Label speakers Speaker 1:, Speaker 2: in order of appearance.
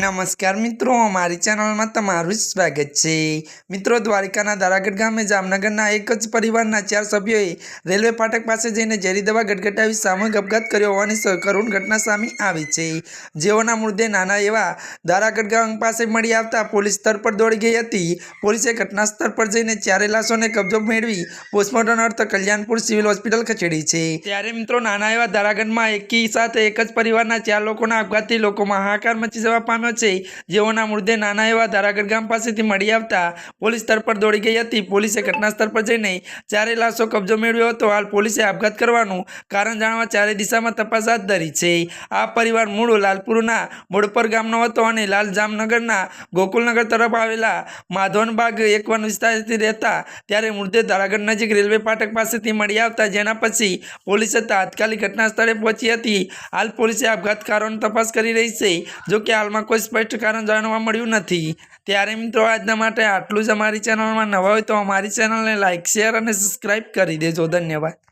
Speaker 1: નમસ્કાર મિત્રો અમારી ચેનલમાં તમારું સ્વાગત છે. મિત્રો, દ્વારિકાના દારાગઢ ગામે જામનગરના એક જ પરિવારના ચાર સભ્યોએ રેલવે ફાટક પાસે જઈને ઝેરી દવા ગટગટાવી સામૂહિક અપઘાત કર્યો હોવાની કરુણ ઘટના સામે આવી છે. જેઓના મૃતદેહ નાના એવા દારાગઢ ગામ પાસે મળી આવતા પોલીસ સ્થળ પર દોડી ગઈ હતી. પોલીસે ઘટના સ્થળ પર જઈને ચારે લાશોને કબજો મેળવી પોસ્ટમોર્ટમ અર્થ કલ્યાણપુર સિવિલ હોસ્પિટલ ખસેડી છે. ત્યારે મિત્રો, નાના એવા દારાગઢમાં એકી સાથે એક જ પરિવારના ચાર લોકોના અપઘાતથી લોકોમાં હાહાકાર મચી જવા પામ્યો છે. જેઓના મૃતદેહ નાના એવા ધારાગઢ ગામ પાસેથી મળી આવતા પોલીસ સ્થળ પર દોડી ગઈ હતી. પોલીસે ઘટના સ્થળ પર જઈને ચારે લાશો કબજો મેળવ્યો હતો. હાલ પોલીસે આપઘાત કરવાનું કારણ જાણવા ચારે દિશામાં તપાસ હાથ ધરી છે. આ પરિવાર મૂળ લાલપુરના મોડપર ગામનો હતો અને લાલ જામનગરના ગોકુલનગર તરફ આવેલા માધવનબાગ એકવન વિસ્તારથી રહેતા ત્યારે મૃતદેહ ધારાગઢ નજીક રેલવે ફાટક પાસેથી મળી આવતા જેના પછી પોલીસે તાત્કાલિક ઘટના સ્થળે પહોંચી હતી. હાલ પોલીસે આપઘાતકારોની તપાસ કરી રહી છે. જોકે હાલમાં હાલમાં સ્પષ્ટ કારણ જાણવા મળ્યું નથી. ત્યારે મિત્રો, આજના માટે આટલું જ અમારી ચેનલમાં નવા હોય તો અમારી ચેનલને લાઇક શેર અને સબસ્ક્રાઈબ કરી દેજો. ધન્યવાદ.